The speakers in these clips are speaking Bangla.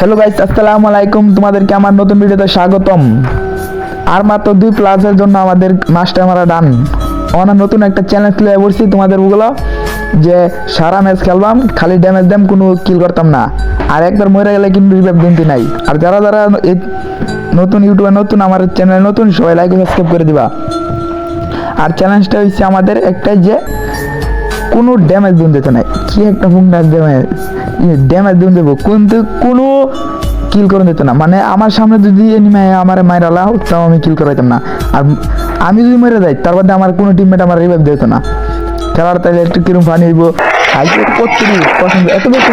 হ্যালো গাইস আসসালামু আলাইকুম। তোমাদেরকে আমার নতুন ভিডিওতে স্বাগতম। আর মাত্র দুই প্লাসের জন্য আমাদের মাস্টার মারা ডান আমরা নতুন একটা চ্যালেঞ্জ প্লে করছি তোমাদের ওগুলো, যে সারা ম্যাচ খেলবাম, খালি ড্যামেজ দেম, কোনো কিল করতাম না। আর একবার মরে গেলে কিন্তু রিভাইভ দিনতে নাই। আর যারা যারা এই নতুন ইউটিউবে নতুন, আমার চ্যানেল নতুন, সবাই লাইক সাবস্ক্রাইব করে দিবা। আর চ্যালেঞ্জটা হচ্ছে আমাদের একটাই যে কোনো ড্যামেজ দুন দিতে নাই। কি একটা হুন্ডার ড্যামেজ ড্যামেজ দিন দেবো। কিন্তু কোনো কিল করে দিত না। মানে আমার সামনে যদি এনিমে আমার মায়ের লাও, তাও আমি কিল করাইতাম না। আর আমি যদি মেরে যাই, তার বাদে আমার কোনো টিমমেট আমার রিভাইভ দিত না। খেলার তাহলে একটু কিরম পানি দিব আজকে করতে পছন্দ। এত বেশি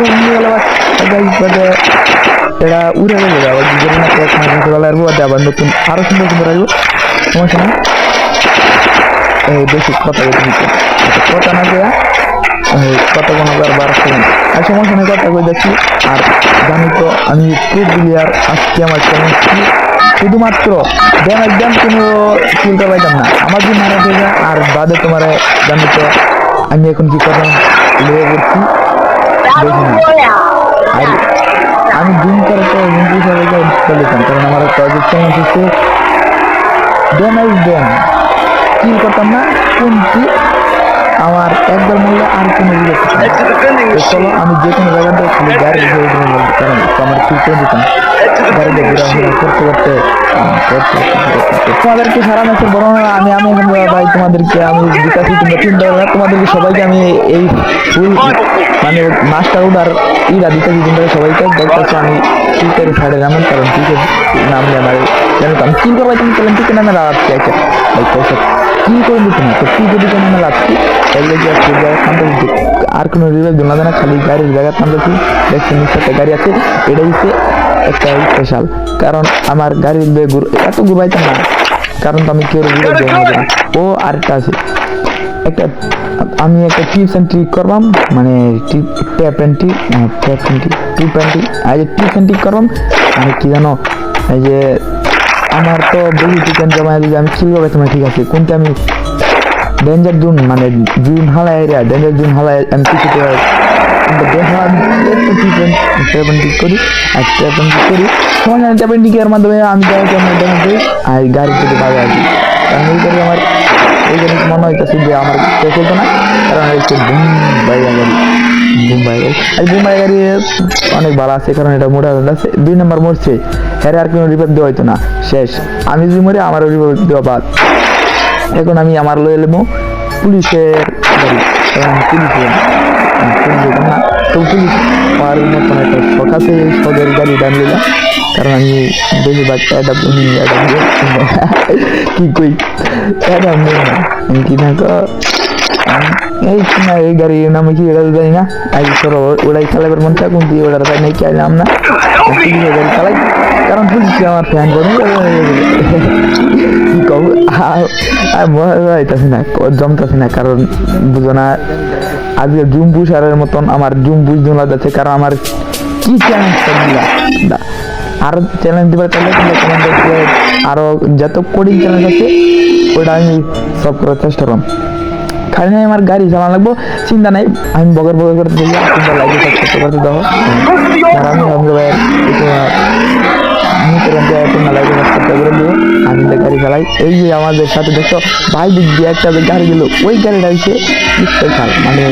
এটা উড়ে গেলে আবার দুজনে না এক মাস ভালো আসব আর আবার নতুন, আরও সুন্দর সুন্দর আসব সমস্যা নেই? এই, বেশি কথা কথা না দেয়া কত কোনো বার সেকেন্ড আর সমস্যা নেই কথা কই যাচ্ছি আর জানি তো আমি প্রো প্লেয়ার আজকে আমার চ্যালেঞ্জ কি? শুধুমাত্র দেন একদম কোনো চিন্তা পাইতাম না। আমার যে মারা যায়, আর বাদে তোমার জানি তো আমি এখন কি করলাম লেগে পড়ছি, দেখি না। আর আমি দিন করে তো হিন্দি সবাইকে চলেতাম কারণ আমার প্রজেক্ট চ্যালেঞ্জ হচ্ছে ড্যামেজ দেন কিল করতাম না কিন্তু আমার একবার মূল্য আর কোনো চলো, আমি যে কোনো জায়গাতে কারণ করে করতে। তোমাদেরকে সারা ম্যাচের বর্ণনা আমি আমি ভাই, তোমাদেরকে আমি বিকাশি কিংবা তিন দলের তোমাদেরকে সবাইকে আমি এই ফুল মানে মাস্টার উডার ইরা দিতেছি দলের সবাইকে দেখতেছো, আমি ক্রিকেটের সাইডে নামেন কারণ ক্রিকেট নামলে আমার জানো আমি কিল করব, তুমি ক্রিকেট নামে রাখছি আছে কি করে দিতে না তো কি যদি কেন নামে লাগছি এগুলো কি থামতে আর কোনো রিভাইভ না খালি গাড়ির জায়গা থামতেছি দেখছেন নিচে একটা গাড়ি আছে এটা হচ্ছে একটা স্পেশাল কারণ আমার গাড়ির এত ঘুরাইতাম না। কারণ তো আমি কেউ রিভাইভ দেবো না। ও আরেকটা আছে। একটা আমি একটা টিপস অ্যান্ড ট্রিক করবাম মানে tap and trick tap and trick tip and trick আর যে টিপস অ্যান্ড ট্রিক করবাম মানে কি জানো এই যে আমার তো বেশি চিকেন জমা দিলে আমি কিল করবে তোমার ঠিক আছে? কিন্তু আমি ডেঞ্জার জুন মানে জুন হালা এরিয়া ডেঞ্জার জুন হালা আমি একটু করি করি টিকের মাধ্যমে, আমি করি আর গাড়ি থেকে আসি কারণ এই গাড়ি আমার, এই গাড়ি মনে হইতেছে যে আমার চলতো না, কারণ বুম বাইরে গাড়ি বুম বাইরে গাড়ি। আর বুম বাইরে গাড়ি অনেক ভালো আছে, কারণ এটা মোটা আছে। দুই নম্বর মরছে হ্যাঁ আর কোনো রিপোর্ট দেওয়া হইতো না। শেষ। আমি যদি মরে, আমারও রিপোর্ট দেওয়া বাদ। এখন আমি আমার লয়ে নেব পুলিশের গাড়ি। কারণ পুলিশের না গাড়ি ডান নিলাম কারণ আমি বেশিরভাগ কি কই? অ্যাডাপ আমি কি না এই গাড়ির নামে কি এটা জানি না আজ সরো ওটাই চালাবার মন চায় কিন্তু ওটার তাই নাকি আমি নাম না গাড়ি চালাই কারণ পুলিশ আমার ফ্যান করে কি কব আর- মনে না জমতাছে না কারণ বুঝো না আজকে জুম্বু সারের মতন আমার জুম্বু জমা যাচ্ছে কারণ আমার কি চ্যালেঞ্জ দিলা আরও চ্যালেঞ্জ দিবার তাহলে তোমাদের আরও যত কোডিং চ্যালেঞ্জ আছে ওটা আমি সব করার চেষ্টা করলাম খালি নাই, আমার গাড়ি চালানো লাগবো, চিন্তা নাই, আমি বগর বগর করতে দেখি চিন্তা সাবস্ক্রাইব করতে দাও। আর আমি গাড়ি চালাই যে আমাদের সাথে দেখো ভাই দিক দিয়ে একটা গাড়ি ওই গাড়িটা মানে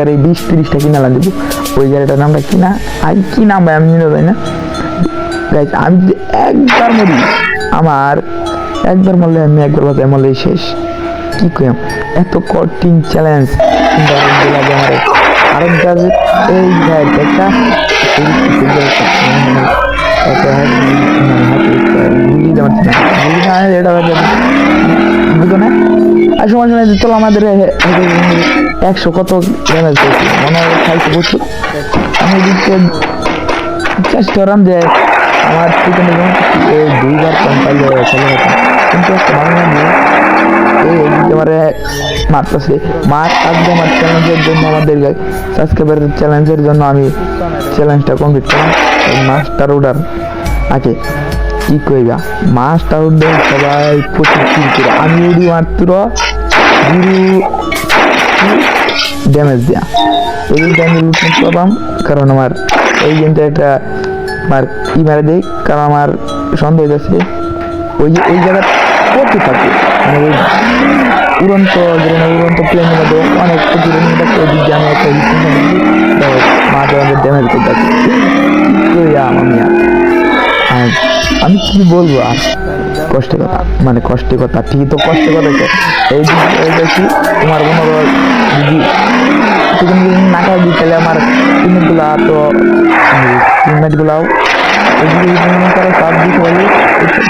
গাড়ি, বিশ তিরিশটা কিনা লাগবে, ওই গাড়িটার নামটা কিনা আর কি নাম আমি যাই না। আমি একবার মরি, আমার একবার মরলে আমি একবার মরলে শেষ। কি কইম এত কঠিন চ্যালেঞ্জ আরেক কাজ এই ভাই একটা সময় সময় চলো আমাদের একশো কত ড্যামেজ করছি মনে আমি আমার দুইবার কম চলে কিন্তু একেবারে মারতেছে। মার আজকে আমার চ্যালেঞ্জের জন্য আমাদের সাবস্ক্রাইবারের চ্যালেঞ্জের জন্য আমি চ্যালেঞ্জটা কমপ্লিট করলাম। মাস্টার অর্ডার আছে কি কইবা? মাস্টার অর্ডার সবাই প্রচুর করে। আমি উড়ি মাত্র জিরো ড্যামেজ দেয়া, এই গেমটা আমি লুট কারণ আমার এই গেমটা একটা, আমার ই মেরে দেই। কারণ আমার সন্দেহ হয়েছে ওই যে, ওই জায়গা পড়তে থাকে। মানে উড়ন্ত যেখানে উড়ন্ত প্লেনের মধ্যে অনেক দিকে আমি মাঝে মাঝে ড্যামেজ করতে আমি আর আমি কি বলব? আর কষ্টের কথা। মানে কষ্টের কথা, ঠিকই তো কষ্টের কথা। এই তোমার কোনো যদি চিকেন যদি না খাই দিই, তাহলে আমার টিমমেটগুলা তো টিমমেটগুলাও করো সব দিক হলে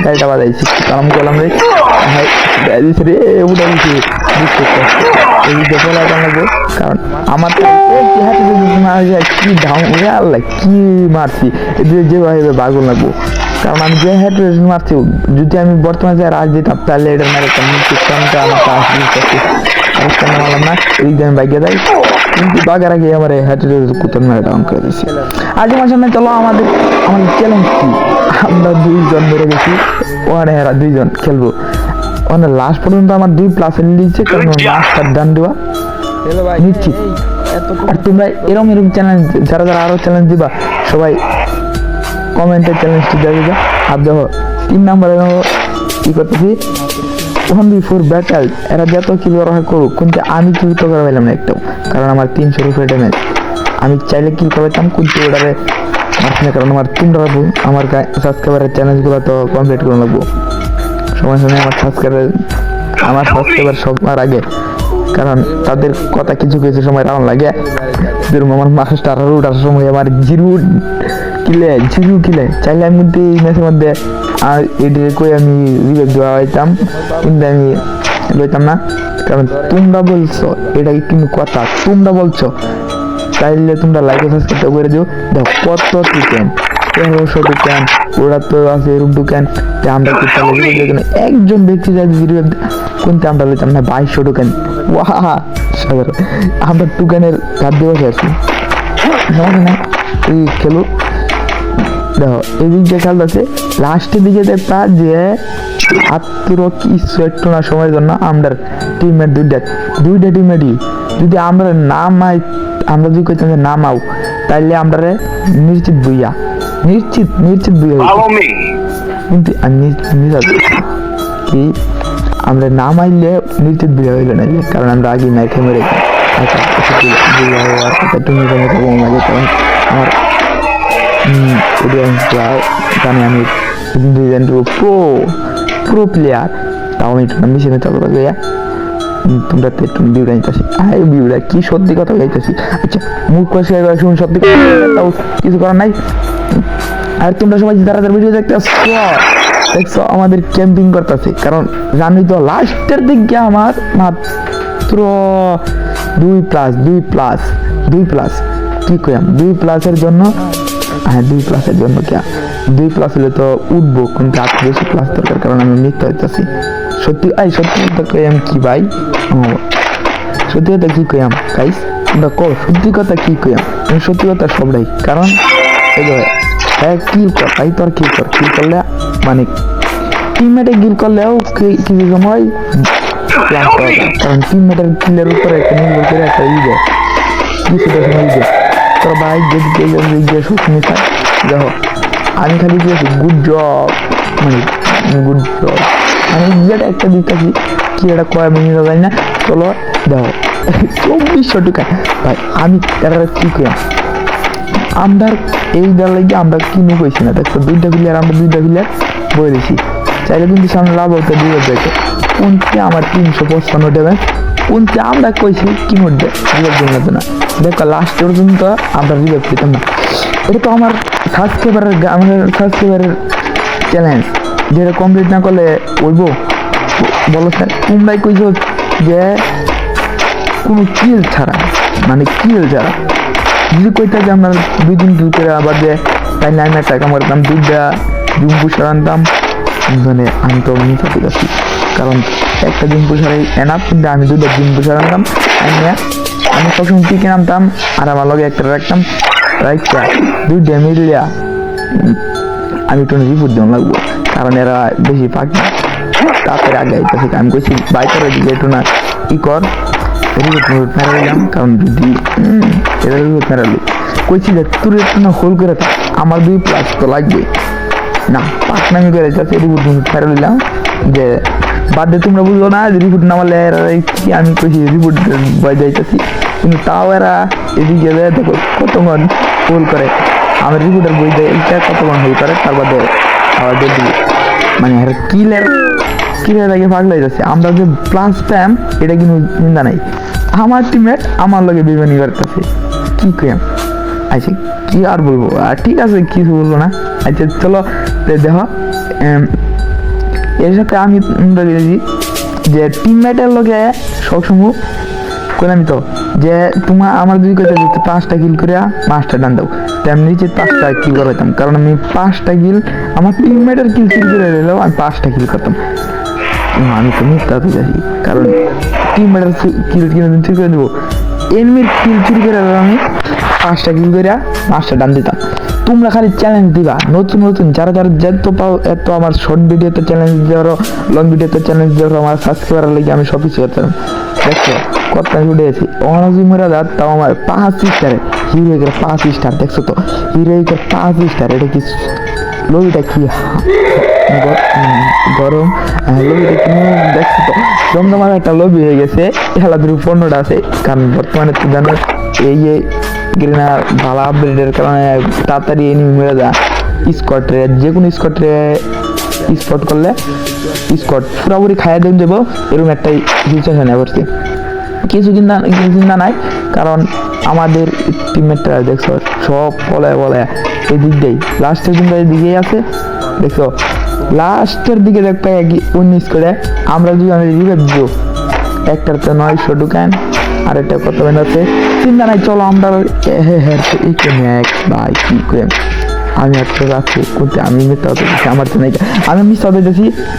গাড়িটা বাজাইছি। কারণ বলা আমার তো কি ধাম আল্লাহ, কি মারছি। এদিকে যেভাবে বাগুন লাগবো। কারণ আমি যে হেড মারছি, যদি আমি বর্তমানে যাই রাজ দিতাম, তাহলে এটার মেরে মুক্তি আমার দিতে আরেকটা মারলাম না, এই আমি বাইকে যাই। কিন্তু বাগের আগে আমার হেড কুতন মেরে ডাউন করে দিয়েছি। আজ আমার সামনে চলো আমাদের আমাদের চ্যালেঞ্জ কি? আমরা দুইজন বেড়ে গেছি ওখানে এরা দুইজন খেলব। ওখানে লাস্ট পর্যন্ত আমার দুই প্লাসে নিচ্ছে কারণ মাস্টার ডান দেওয়া। এত আর তোমরা এরকম এরকম চ্যালেঞ্জ যারা যারা আরও চ্যালেঞ্জ দিবা সবাই কমেন্টে চ্যালেঞ্জটি দিয়ে দিবা আর দেখো তিন নাম্বারে দেখো কি করতেছি? ওয়ান বি ফোর ব্যাটাল এরা যত কি ব্যবহার করুক, কিন্তু আমি কি তো করে পাইলাম না একটাও কারণ আমার তিনশো রুপিয়া ড্যামেজ আমি চাইলে কি করতাম কিন্তু ওটারে মারছি কারণ আমার তোমরা আমার সাবস্ক্রাইবারের চ্যালেঞ্জগুলো তো কমপ্লিট করে লাগবো। সময় সময় আমার সাবস্ক্রাইবার আমার সাবস্ক্রাইবার সবার আগে কারণ তাদের কথা কিছু কিছু সময় রাউন্ড লাগে। যেরকম আমার মাস্টার উঠার সময় আমার জিরু কিলে জিরু কিলে। চাইলে আমি কিন্তু এই ম্যাচের মধ্যে আর এটিকে কই আমি দেওয়া হইতাম, কিন্তু আমি লইতাম না। কারণ তোমরা বলছো, এটা কিন্তু কথা? তোমরা বলছো। চাইলে তোমরা লাইক সাবস্ক্রাইব করে দিও। দেখো, কত টিকেন টিকেন ওরা তো আছে এরকম টোকেন যে আমরা কি তাহলে না। একজন ব্যক্তি যাই ভিডিও কোনটা আমরা লইতাম না? বাইশশো টোকেন ওয়াহা! সাগর, আমরা টোকেনের কাজ দিয়ে বসে আছি। নাই এই খেলো। দেখো, এই দিক দিয়ে খেলতেছে লাস্টের দিকে দেখবা যে আত্মীয় কিছু একটু না সময়ের জন্য আমরা টিমের দুইটা দুইটা টিমেরই যদি আমরা নামাই আমরা যদি কইতাম যে নামাও তাইলে আমরা নিশ্চিত বুইয়া নিশ্চিত নিশ্চিত বুইয়া। কিন্তু কি? আমরা নামাইলে নিশ্চিত বুইয়া হইল না কারণ আমরা আগে ম্যাচে মেরে আচ্ছা বুইয়া হওয়ার তুমি আমার আমি প্রো প্রো প্লেয়ার তাও আমি রাখবে তোমরা তো একটু বিউরা আই বিউরা সত্যি কথা গাইতেছি আচ্ছা মুখ কষে সত্যি তাও কিছু করার নাই আর তোমরা সবাই যারা ভিডিও দেখতে আসছো দেখছ আমাদের ক্যাম্পিং করতেছে কারণ জানি তো লাস্টের দিকে আমার মাত্র দুই প্লাস দুই প্লাস দুই প্লাস কি কইয়াম দুই প্লাসের জন্য হ্যাঁ দুই প্লাসের জন্য কে দুই প্লাস হলে তো উঠবো, কিন্তু আর বেশি প্লাস দরকার, কারণ আমি মৃত্যু হইতেছি। সত্যি এই সত্যি কথা কইয়াম কি ভাই? সত্যি কথা কি কইয়াম গাইস তোমরা কো সত্যি কথা কি কইয়াম আমি? সত্যি কথা সবটাই, কারণ এই যে হ্যাঁ কিল কর, তাই তো আর কিল কর। কিল করলে মানে টিমমেটে কিল করলেও কি- কিছু সময় কারণ টিমমেটের কিলের উপরে একটা নির্ভর করে একটা ই দেয় কিছুটা সময় দেয় তোর ভাই যদি কে যদি গিয়ে দেখো, আমি খালি দিয়েছি গুড জব মানে গুড জব আমি যেটা একটা দিতেছি কি এটা কয় মিনিট যায় না। চলো, দেখো চব্বিশশো টাকা ভাই, আমি তারা কি আমরা এই দল লাগে আমরা কিনে কইছি না? দেখো দুইটা প্লেয়ার আমরা দুইটা প্লেয়ার দিছি। চাইলে কিন্তু সামনে লাভ হতে দিয়ে দেখে কোনটি আমার তিনশো পঁচপান্ন ড্যামেজ কোনটি আমরা কইছি, কি মধ্যে রিভাইভ দিন লাস্ট পর্যন্ত আমরা রিভাইভ পেতাম না। এটা তো আমার সাবস্ক্রাইবারের আমাদের সাবস্ক্রাইবারের চ্যালেঞ্জ যেটা কমপ্লিট না করলে ওইব বলো স্যার তোমরাই কইছো যে কোনো কিল ছাড়া মানে কিল ছাড়া যদি কইতে যে আমরা দুই দিন দুই আবার যে তাইলে আমি টাকা মারতাম দুইটা জুম্পু সারানতাম মানে আমি তো মিশাতে গেছি কারণ একটা জুম্পু সারাই এনাফ কিন্তু আমি দুইটা জুম্পু সারানতাম আমি আমি সবসময় টিকে নামতাম, আর আমার লগে একটা রাখতাম রাখতা দুইটা মিলিয়া আমি একটু রিপোর্ট দেওয়া লাগবো, কারণ এরা বেশি পাখি তাড়াতাড়ি আগে আইতেছে আমি কইছি বাইকের দিকে একটু না ই কর রিপোর্ট রিপোর্ট মেরাইলাম কারণ যদি এটা রিপোর্ট মেরালি কইছি যে তোর একটু না হোল করে আমার দুই প্লাস তো লাগবে। না পাকনামি করে যাচ্ছে রিপোর্ট ফেরত দিলাম, যে বাদ দিয়ে তোমরা বুঝলো না যে রিপোর্ট নামালে এরা কি আমি কইছি রিপোর্ট বয় যাইতেছি। কিন্তু তাও এরা এদিকে দেখো কতক্ষণ ফোল করে। আমার রিপোর্টের বই দেয় এইটা কতক্ষণ হয়ে করে, তার বাদে আবার দিবে। মানে এর কিলের কিলের আগে পাগলাই যাচ্ছে। আমরা যে প্লাস প্যাম এটা কিন্তু নিন্দা নাই। আমার টিমমেট আমার লগে বিমানি করতেছে। কি কইম? আচ্ছা কি আর বলব? আর ঠিক আছে, কিছু বলব না। আচ্ছা চলো দেখো এর সাথে আমি বলেছি যে টিমমেটের লগে সবসময় কইলাম তো, যে তোমার আমার দুই কথা যে পাঁচটা কিল করে পাঁচটা ডান দাও। তেমনি যে পাঁচটা কিল করাইতাম, কারণ আমি পাঁচটা কিল আমার টিমমেটের কিল চুরি করে দিলেও আমি পাঁচটা কিল করতাম। আমি তো মিথ্যা তো যাচ্ছি কারণ টিমমেটের কিল কিনে চুরি করে দেবো। এনিমির কিল চুরি করে আমি পাঁচটা কিল করে পাঁচটা ডান দিতাম। তোমরা খালি চ্যালেঞ্জ দিবা। নতুন নতুন যারা যারা যত পাও এত আমার শর্ট ভিডিওতে চ্যালেঞ্জ দেওয়ারও লং ভিডিওতে চ্যালেঞ্জ দেওয়ারও আমার সাবস্ক্রাইবার লাগে আমি সব কিছু করতাম। দেখছ কত উঠেছি অনজি মেরা দাঁত তাও আমার পাঁচ স্টারে হিরো এগের পাঁচ স্টার দেখছ তো? হিরো এগের পাঁচ স্টার এটা কি লবিটা কি গরম? হ্যাঁ, লবিটা কি দেখছ তো? জমজমার একটা লবি হয়ে গেছে। খেলাধুলো পণ্যটা আছে। কারণ বর্তমানে তো জানো এই যে গ্রিনা ভালো আপডেটের কারণে তাড়াতাড়ি এনিমি মেরে যা স্কটরে যে কোনো স্কটরে স্পট করলে স্কট পুরোপুরি খাইয়ে দেন দেবো, এরকম একটা সিচুয়েশন করছি কিছু চিন্তা কিছু চিন্তা নাই, কারণ আমাদের টিমমেটরা দেখছ, সব বলে বলে এই দিক দিয়েই লাস্টের এই দিকেই আছে, দেখছ? লাস্টের দিকে দেখতে উনিশ করে আমরা আমি রিভেভ দিব। একটার তো নয়শো ঢুকান আর একটা কত আছে চিন্তা নাই, চলো আমরা হ্যাঁ হ্যাঁ এই কেমন এক ভাই, কি করে? আমি একটা রাখছি করতে আমি মিথ্যা হতে আমার তো নাই আমি মিথ্যা হতে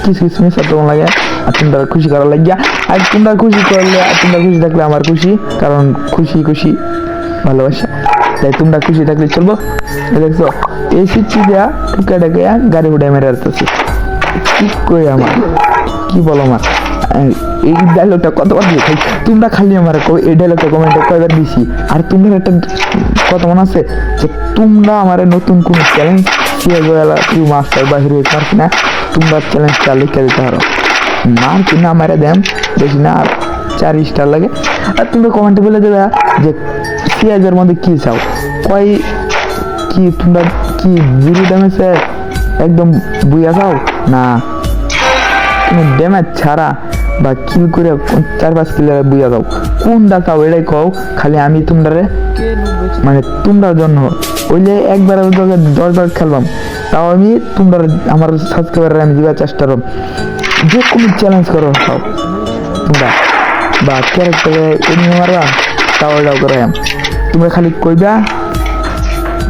কিছু কিছু মিথ্যা তোমার লাগে, আর তোমরা খুশি করার লাগিয়া, আর তোমরা খুশি করলে, আর তোমরা খুশি থাকলে আমার খুশি, কারণ খুশি খুশি ভালোবাসা। তাই তোমরা খুশি থাকলে চলবো। দেখছ, এই সিটটি দেয়া টুকা টাকা গাড়ি উঠে মেরে আসতেছি কি কই আমার? কি বলো আমার? এই ডায়লগটা কতবার দিয়ে তোমরা খালি আমার এই ডায়লগটা কমেন্টে কয়বার দিছি? আর তোমরা একটা কথা মনে আছে? যে তোমরা আমার নতুন কোন চ্যালেঞ্জ কেউ মাস্টার বা হিরো পারছি না, তোমরা চ্যালেঞ্জটা লিখে দিতে পারো। মার কিনা মারে দেন? বেশি না, আর চার স্টার লাগে। আর তোমরা কমেন্টে বলে দেবে যে সিয়াজের মধ্যে কি চাও? কয়, কি তোমরা কি জিরো ড্যামেজে একদম বুইয়া চাও? না। তুমি ড্যামেজ ছাড়া বা কিল করে চার পাঁচ কিল বুঝা দাও কোনটা চাও এটাই কও খালি আমি তোমরা মানে তোমরার জন্য ওইলে একবার দশবার খেলবাম তাও আমি তোমরা আমার সাবস্ক্রাইবার আমি দিবার চেষ্টা করব যে কোনো চ্যালেঞ্জ করো সব তোমরা বা ক্যারেক্টারে এমনি মারবা তাও এটাও করে তোমরা খালি কইবা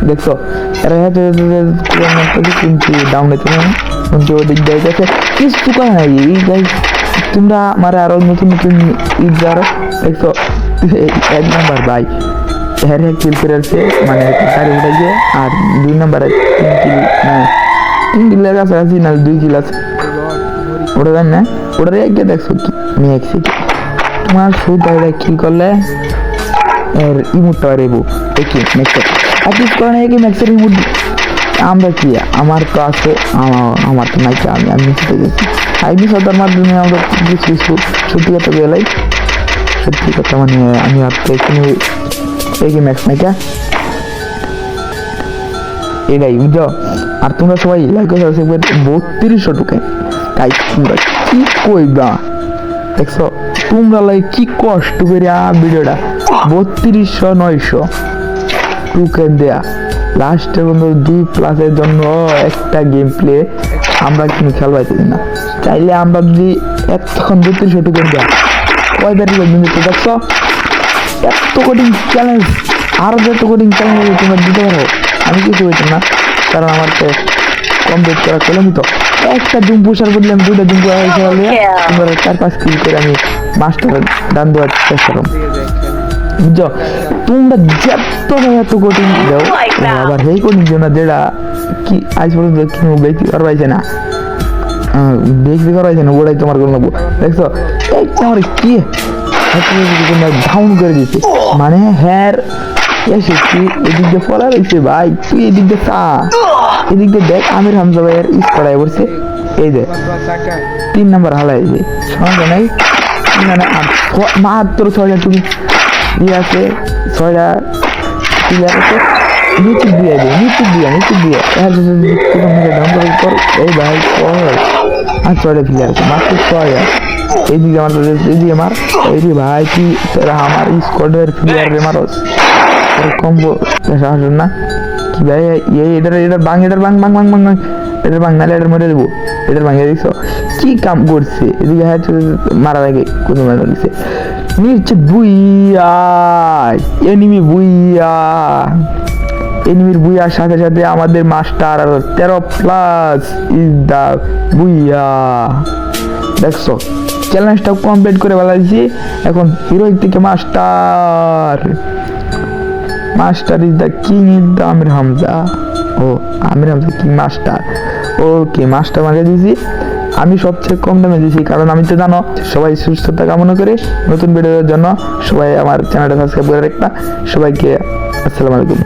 দেখছ এরা হেঁটে কিন্তু ডাউনে তুমি কিন্তু গেছে কিছু করে এই গাই তোমরা আমার আরও নতুন নতুন ঈদ যারো। দেখছ এক নাম্বার ভাই। হ্যাঁ হ্যাঁ কিল করে আসছে মানে গাড়ি উঠে গিয়ে আর দুই নাম্বারে তিন কিল তিন কিলের কাছাকাছি না, দুই কিল আছে। ওটা জানি না? ওটা রেখে দেখছ কি মেয়েছি তোমার শুধু এটা কিল করলে এর ইমোটটা রেবো দেখি নেক্সট আর কিছু করে না কি ইমোট আমরা কি? আমার তো আছে আমার তো নাই আমি আমি মিশতে গেছি আই মিশাতার মাধ্যমে আমরা কিছু কিছু সত্যি কথা বেলাই সত্যি কথা মানে আমি আর তো এখানে এই কি ম্যাক্স নাইকা এটাই, বুঝছ? আর তোমরা সবাই লাইক করে বত্রিশশো টোকে। তাই তোমরা কি কইবা? দেখছ, তোমরা লাই কি কষ্ট করে ভিডিওটা বত্রিশশো, নয়শো টুকে দেয়া। লাস্টের মধ্যে দুই প্লাসের জন্য একটা গেম প্লে আমরা কিন্তু খেলবাইতেছি না। চাইলে আমরা যদি এতক্ষণ বত্রিশশো টুকে দেয়া কয় তারিখে মিনিট দেখছ এত কঠিন চ্যালেঞ্জ আরও যত কঠিন চ্যালেঞ্জ তোমরা দিতে পারো। আমি কিছু হইতাম না কারণ আমার তো কমপ্লিট করা কলমই তো। একটা ডিম পুষার বললাম দুইটা ডিম পুষা হয়েছে বলে তোমরা চার পাঁচ কিল করে আমি মাস্টার ডান দেওয়ার চেষ্টা করো বুঝছ? তোমরা যত এত কঠিন দাও আবার সেই কঠিন জন্য যেটা কি আজ পর্যন্ত কি ব্যক্তি করবাইছে না। ব্যক্তি করবাইছে না ওটাই তোমার কোনো দেখছ? এই তোমার কি তোমরা ডাউন করে দিচ্ছে। মানে হ্যার এসেছি এদিক দিয়ে ফলা রয়েছে ভাই তুই এদিক দিয়ে তা। এদিক দিয়ে দেখ আমির হামজা ভাইয়ের পড়ছে এই যে তিন নম্বর হালাই যে। সঙ্গে নাই মানে মাত্র ছয়টা তুমি ইয়ে আছে ছয়টা প্লেয়ার আছে নিচে দিয়ে দে নিচে দিয়ে নিচে দিয়ে। এর জন্য কোনো মিলে ডাউন করে। এই ভাই কর আর ছয়টা প্লেয়ার আছে, মাত্র ছয়টা এইদিকে আমার এইদিকে মার এইদিকে ভাই, কি তোরা আমার স্কোয়াডের প্লেয়ার রে তোর কম্বো সাহস না। কি ভাই, এই এটার এটার বাং এটার বাং বাং বাং বাং বাং। এটার বাং নালে এটার মেরে দেবো। এটার ভাঙে দেখছ কি কাম করছে? এদিকে হ্যাঁ মারার আগে কোনো মারা দিছে। নিচে বুইয়া এনিমি বুইয়া এনিমির বুইয়ার সাথে সাথে আমাদের মাস্টার তেরো প্লাস ইজ দা বুইয়া দেখছ চ্যালেঞ্জটা কমপ্লিট করে দিয়েছি এখন হিরোইক থেকে master. Master is the king is the Amir Hamza O Amir Hamza king master okay master মাকে দিয়েছি। আমি সবচেয়ে কম দামে দিয়েছি কারণ আমি তো জানো সবাই সুস্থতা কামনা করে নতুন ভিডিওর জন্য সবাই আমার চ্যানেলটা সাবস্ক্রাইব করে রাখবা। সবাইকে আসসালামু আলাইকুম।